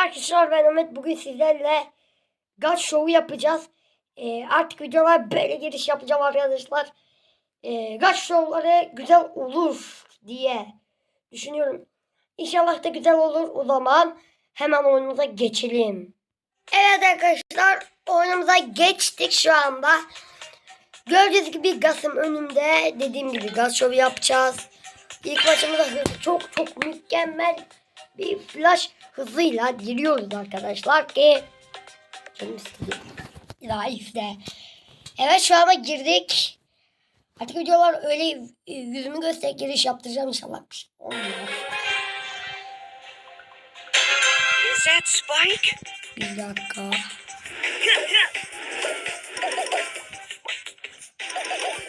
arkadaşlar ben Ahmet. Bugün sizlerle Gaz Show'u yapacağız. Ee, artık videolar böyle giriş yapacağım arkadaşlar. Ee, Gaz Show'ları güzel olur diye düşünüyorum. İnşallah da güzel olur. O zaman hemen oyunumuza geçelim. Evet arkadaşlar oyunumuza geçtik şu anda. Gördüğünüz gibi Gaz'ım önümde. Dediğim gibi Gaz Show'u yapacağız. İlk maçımızda çok çok mükemmel bir flash hızıyla giriyoruz arkadaşlar ki. Live'de. Evet şu anda girdik. Artık videolar öyle yüzümü göstererek giriş yaptıracağım inşallah. Olmuyor. Is that Spike? Bir dakika.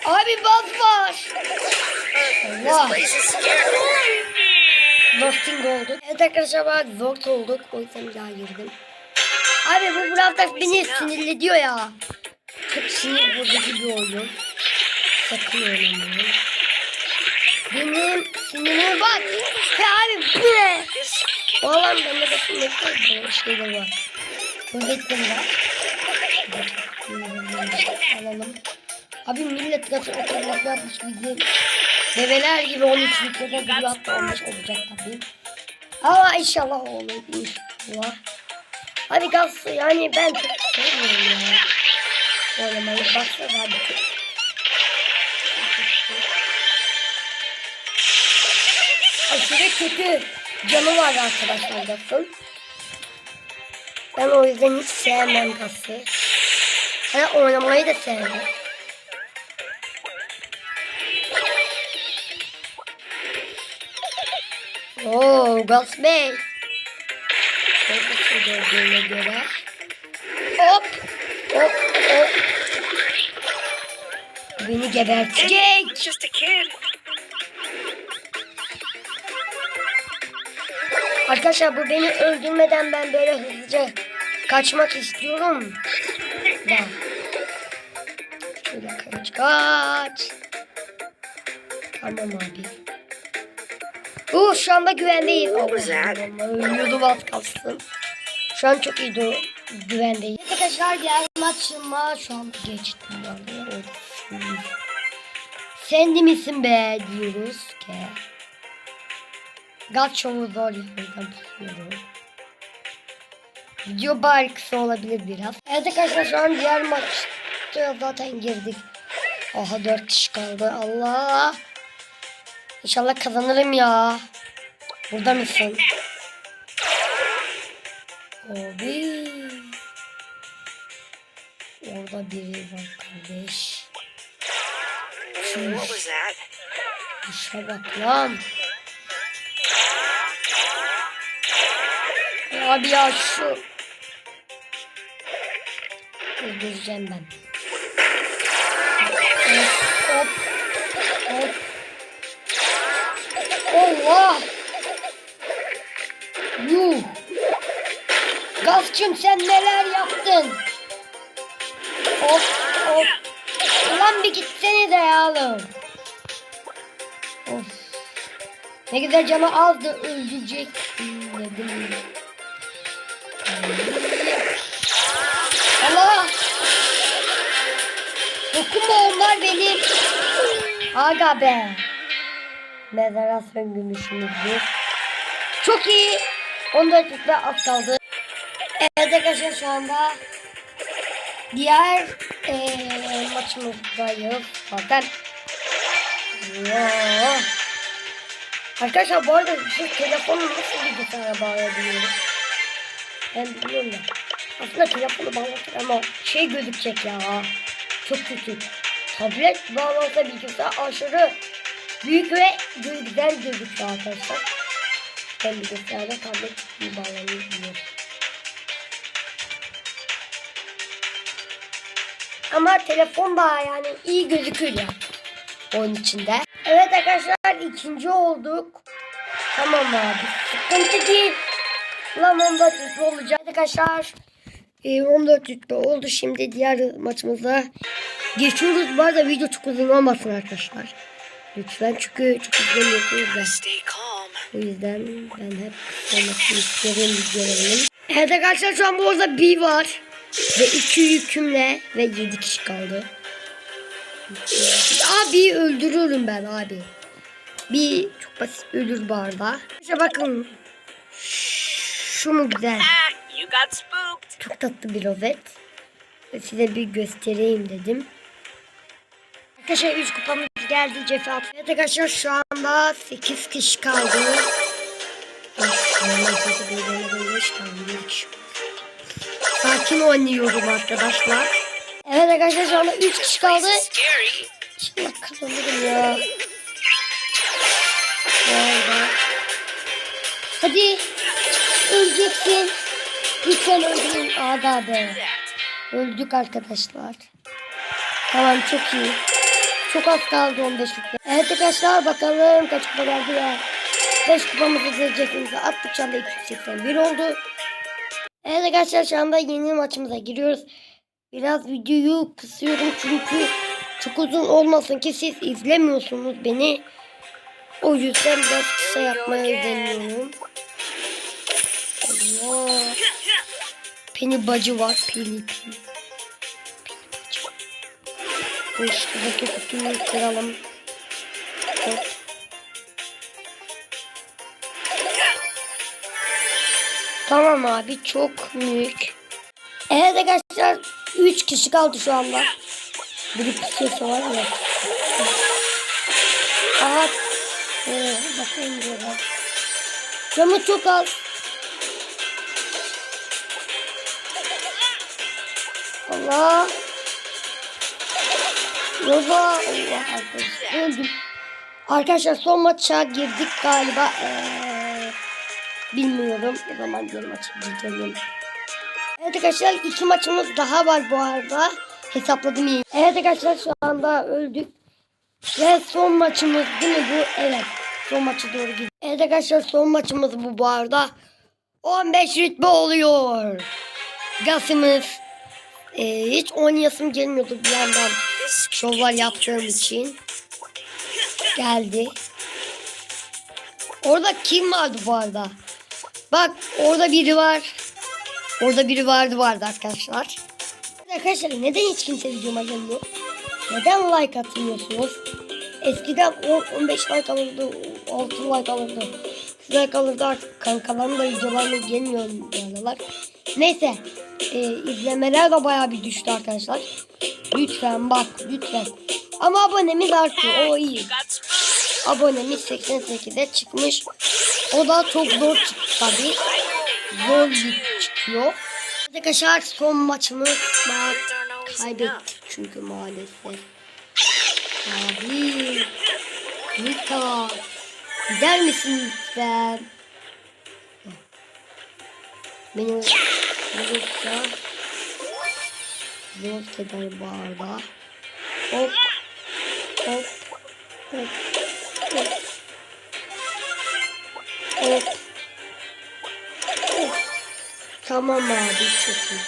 Abi baz var. Allah. Lofting olduk. Evet arkadaşlar bak zor olduk. O yüzden bir daha girdim. Abi bu Brawl beni sinirlediyor ya. Çok sinir bozucu bir oyun. Sakın oynamayın. Benim sinirime bak. Ya abi bu ne? This O alan bende de sinirli bir şeyler var. Kuvvetleri var. Alalım. Abi millet kaçak oturmak yapmış bizi. Develer gibi 13 litrede bir olmuş olacak tabii. Ama inşallah olur inşallah. Abi gaz yani ben çok sevmiyorum ya. Oynamayı baksana abi çok. Aşırı kötü canı var arkadaşlar Gaz'ın. Ben o yüzden hiç sevmem Gaz'ı. Hani oynamayı da sevmem. Oo Gaz Bey. Neredesin gördüğüne göre? Hop. Hop hop. Beni gebertecek. It's just a kid. Arkadaşlar bu beni öldürmeden ben böyle hızlıca kaçmak istiyorum. Da. Şöyle kaç kaç. Tamam abi. Uh, şu anda güvendeyiz. That? Allah, Ölüyordum az kalsın. Şu an çok iyi du- güvendeyiz. Arkadaşlar diğer maçıma şu an geçtim. Yani. Sen de misin be diyoruz ki. Gacho'mu zor tutuyorum. Video bari kısa olabilir biraz. Evet arkadaşlar şu an diğer maçta zaten girdik. Oha 4 kişi kaldı. Allah. İnşallah kazanırım ya. Burada mısın? Abi. Orada biri var kardeş. That? İşe bak lan. Abi ya şu. Öldüreceğim ben. Hop. Hop. Hop. Allah. Yuh. Gazçım sen neler yaptın? Hop hop. Ulan bir gitsene de ya oğlum. Of. Ne güzel canı azdı öldürecek dedim. Allah! Dokunma onlar benim. Aga be. Mezara son gümüşümüzdür. Çok iyi. 14 litre az kaldı. Evet arkadaşlar şu anda diğer eee maçımızdayız. Zaten Ya. Arkadaşlar bu arada şu telefonu nasıl bilgisayara bağlayabiliyoruz? Ben bilmiyorum da. Aslında telefonu bağlatır ama şey gözükecek ya. Çok kötü. Tablet bağlansa bilgisayar aşırı büyük ve güzel gözüküyor arkadaşlar. Ben bilgisayarda tablet iyi bağlanıyor. Ama telefon da yani iyi gözüküyor ya oyun içinde. Evet arkadaşlar ikinci olduk. Tamam abi sıkıntı değil. Lan 14 rütbe olacak arkadaşlar. Ee, 14 rütbe oldu şimdi diğer maçımıza geçiyoruz. Bu arada video çok uzun olmasın arkadaşlar. Lütfen çünkü çok izlemiyorsunuz da. O yüzden ben hep olmasını isterim videolarımın. Evet arkadaşlar şu an bu arada bir var. Ve iki yükümle ve yedi kişi kaldı. Abi öldürürüm ben abi. Bir çok basit ölür bu arada. İşte bakın. Şu mu güzel? Çok tatlı bir rozet. Size bir göstereyim dedim. Arkadaşlar 3 kupamız geldi cefa. Evet arkadaşlar şu anda 8 kişi kaldı. Sakin oynuyorum arkadaşlar. Evet arkadaşlar şu anda 3 kişi kaldı. İnşallah kazanırım ya. Valla. Hadi. Öleceksin. Lütfen öldürün. Ada be. Öldük arkadaşlar. Tamam çok iyi. Çok az kaldı 15 kupa. Evet arkadaşlar bakalım kaç kupa geldi ya. 5 kupamızı zırcasımıza attık şu anda 281 oldu. Evet arkadaşlar şu anda yeni maçımıza giriyoruz. Biraz videoyu kısıyorum çünkü çok uzun olmasın ki siz izlemiyorsunuz beni. O yüzden biraz kısa yapmaya deniyorum. Allah. Peni bacı var. Peni peni. Peni bacı. Bu şuradaki kutuyu kıralım. Hop. Tamam abi çok büyük. Evet arkadaşlar 3 kişi kaldı şu anda. Biri pusuyorsa var ya. Aha. Ee, bakayım böyle. Camı çok az. Allah. Baba Allah arkadaşlar öldüm. Arkadaşlar son maça girdik galiba. Ee, bilmiyorum. O zaman diğer maça gidelim. Evet arkadaşlar iki maçımız daha var bu arada. Hesapladım iyi. Evet arkadaşlar şu anda öldük. Ve son maçımız değil mi bu? Evet. Son maçı doğru gidiyor. Evet arkadaşlar son maçımız bu bu arada. 15 rütbe oluyor. Gasımız. Ee, hiç oynayasım gelmiyordu bir yandan. Şovlar yaptığım için. Geldi. Orada kim vardı bu arada? Bak orada biri var. Orada biri vardı vardı arkadaşlar. Arkadaşlar neden hiç kimse videoma gelmiyor? Neden like atmıyorsunuz? Eskiden 10-15 like alırdı, 6 like alırdı. 3 like alırdı artık kankalarım da videolarına gelmiyor diyorlar. Neyse e, izlemeler de bayağı bir düştü arkadaşlar. Lütfen bak lütfen. Ama abonemiz artıyor o iyi. Abonemiz 88'e çıkmış. O da çok zor çıktı tabi. Zor lig çıkıyor. Arkadaşlar son maçımız bak kaybettik çünkü maalesef. Abi. Nika. Gider misin lütfen? Beni vurursa zor keder bu arada. Hop. Hop. Hop. Hop. Hop. Hop. Tamam abi çok iyi.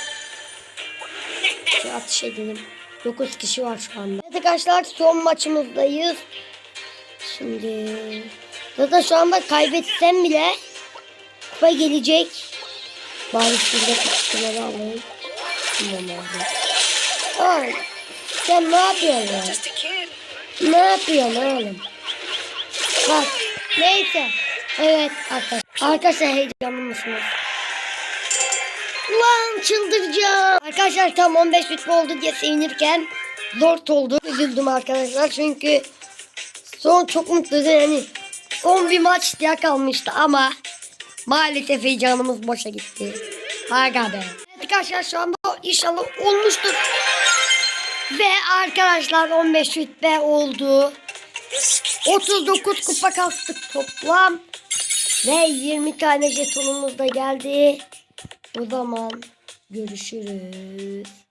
Şu atış edelim. 9 kişi var şu anda. Evet arkadaşlar son maçımızdayız. Şimdi zaten şu anda kaybetsem bile kupa gelecek. Bari şurada kutuları alayım. Tamam abi. Ay, sen ne yapıyorsun? Ne yapıyorsun oğlum? Bak neyse. Evet arkadaşlar. Arkadaşlar heyecanlı mısınız? Lan çıldıracağım. Arkadaşlar tam 15 rütbe oldu diye sevinirken zor oldu. Üzüldüm arkadaşlar çünkü son çok mutluydum yani son bir maç diye kalmıştı ama maalesef heyecanımız boşa gitti. Harika be. Arkadaşlar şu anda inşallah olmuştur. Ve arkadaşlar 15 rütbe oldu. This could get 39 dangerous. kupa kastık toplam. Ve 20 tane jetonumuz da geldi. O zaman görüşürüz.